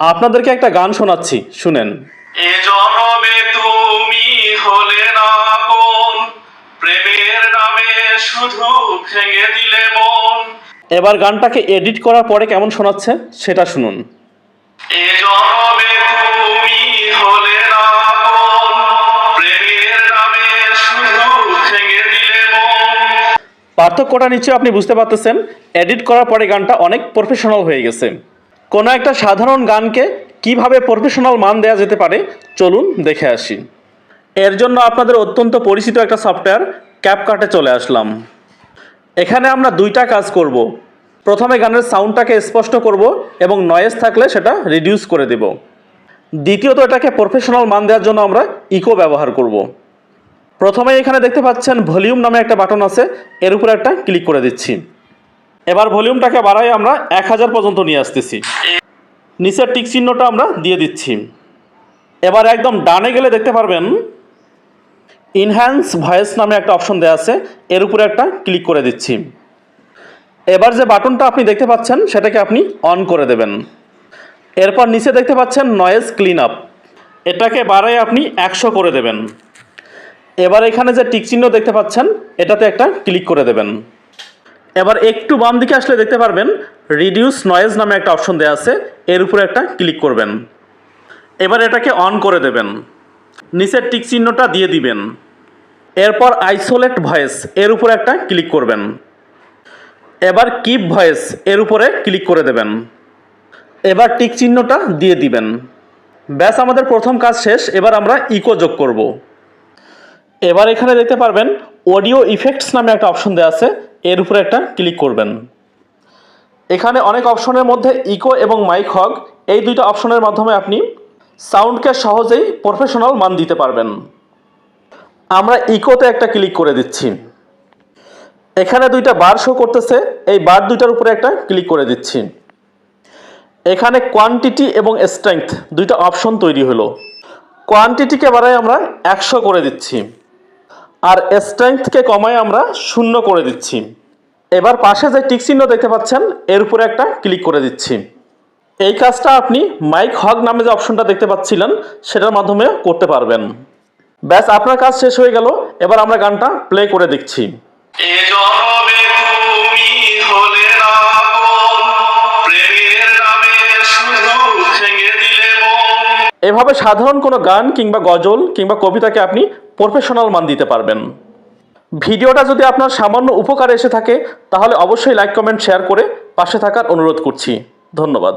আপনাদেরকে একটা গান শোনাচ্ছি শুনেন। এ জনমে তুমি হলে না কোন প্রেমের নামে শুধু ভেঙে দিলে মন। এবার গানটাকে এডিট করার পরে কেমন শোনাচ্ছে সেটা শুনুন। এ জনমে তুমি হলে না কোন প্রেমের নামে শুধু ভেঙে দিলে মন। পার্থক্যটা নিশ্চয়ই আপনি বুঝতে পারতেছেন এডিট করার পরে গানটা অনেক প্রফেশনাল হয়ে গেছে। কোনো একটা সাধারণ গানকে কীভাবে প্রফেশনাল মান দেওয়া যেতে পারে, চলুন দেখে আসি। এর জন্য আপনাদের অত্যন্ত পরিচিত একটা সফটওয়্যার ক্যাপকাটে চলে আসলাম। এখানে আমরা দুইটা কাজ করব। প্রথমে গানের সাউন্ডটাকে স্পষ্ট করব এবং নয়েজ থাকলে সেটা রিডিউস করে দেব। দ্বিতীয়ত এটাকে প্রফেশনাল মান দেওয়ার জন্য আমরা ইকো ব্যবহার করব। প্রথমে এখানে দেখতে পাচ্ছেন ভলিউম নামে একটা বাটন আছে, এর উপরে একটা ক্লিক করে দিচ্ছি। এবার ভলিউমটাকে বাড়াই আমরা এক হাজার পর্যন্ত নিয়ে আসতেছি। নিচের টিক চিহ্নটা আমরা দিয়ে দিচ্ছি। এবার একদম ডানে গেলে দেখতে পারবেন ইনহ্যান্স ভয়েস নামে একটা অপশন দেওয়া আছে, এর উপরে একটা ক্লিক করে দিচ্ছি। এবার যে বাটনটা আপনি দেখতে পাচ্ছেন, সেটাকে আপনি অন করে দেবেন। এরপর নিচে দেখতে পাচ্ছেন নয়েজ ক্লিন আপ এটাকে বাড়াই আপনি একশো করে দেবেন। এবার এখানে যে টিক চিহ্ন দেখতে পাচ্ছেন, এটাতে একটা ক্লিক করে দেবেন। এবার একটু বাম দিকে আসলে দেখতে পারবেন রিডিউস নয়েজ নামে একটা অপশন দেওয়া আছে, এর উপরে একটা ক্লিক করবেন। এবার এটাকে অন করে দেবেন। নিচের টিক চিহ্নটা দিয়ে দিবেন। এরপর আইসোলেট ভয়েস এর উপরে একটা ক্লিক করবেন। এবার কিপ ভয়েস এর উপরে ক্লিক করে দেবেন। এবার টিক চিহ্নটা দিয়ে দিবেন। ব্যাস, আমাদের প্রথম কাজ শেষ, এবার আমরা ইকো যোগ করব। এবার এখানে দেখতে পারবেন অডিও ইফেক্টস নামে একটা অপশন দেওয়া আছে এর উপরে একটা ক্লিক করবেন। এখানে অনেক অপশনের মধ্যে ইকো এবং মাইক হগ এই দুইটা অপশনের মাধ্যমে আপনি সাউন্ডকে সহজেই প্রফেশনাল মান দিতে পারবেন। আমরা ইকোতে একটা ক্লিক করে দিচ্ছি। এখানে দুইটা বার শো করতেছে, এই বার দুইটার উপরে একটা ক্লিক করে দিচ্ছি। এখানে কোয়ান্টিটি এবং স্ট্রেংথ দুইটা অপশন তৈরি হলো। কোয়ান্টিটিকে বাড়াই আমরা একশো করে দিচ্ছি। আর স্ট্রেংথকে কমায় আমরা শূন্য করে দিচ্ছি। এবার পাশে যে টিক চিহ্ন দেখতে পাচ্ছেন এর উপরে একটা ক্লিক করে দিচ্ছি। এই কাজটা আপনি মাইক হগ নামে যে অপশনটা দেখতে পাচ্ছিলেন সেটার মাধ্যমে করতে পারবেন। ব্যাস আপনার কাজ শেষ হয়ে গেল। এবার আমরা গানটা প্লে করে দেখছি। এভাবে সাধারণ কোনো গান কিংবা গজল কিংবা কবিতাকে আপনি প্রফেশনাল মান দিতে পারবেন। ভিডিওটা যদি আপনার সামান্য উপকারে এসে থাকে, তাহলে অবশ্যই লাইক কমেন্ট শেয়ার করে পাশে থাকার অনুরোধ করছি। ধন্যবাদ।